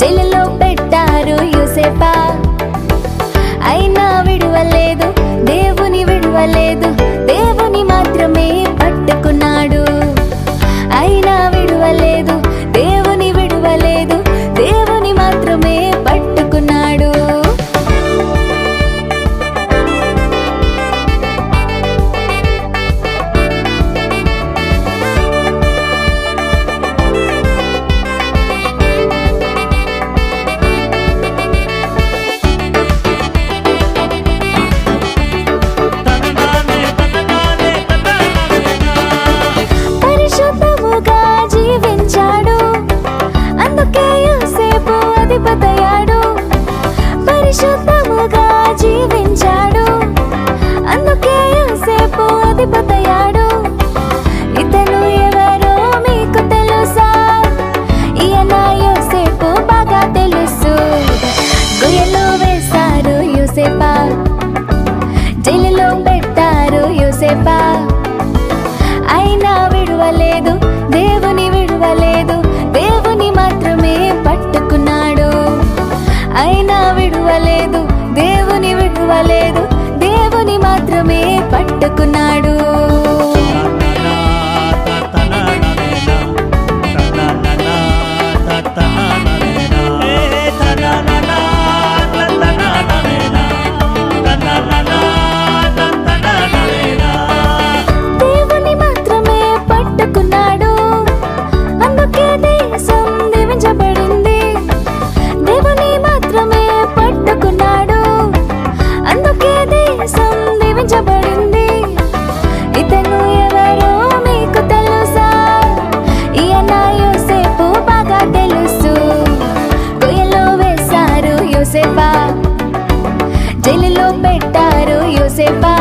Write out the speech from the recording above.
జైలులో పెట్టారు యూసేపా అయినా విడువలేదు దేవుని విడువలేదు. పట్టుకున్నాడు పెట్టారు యూసేపా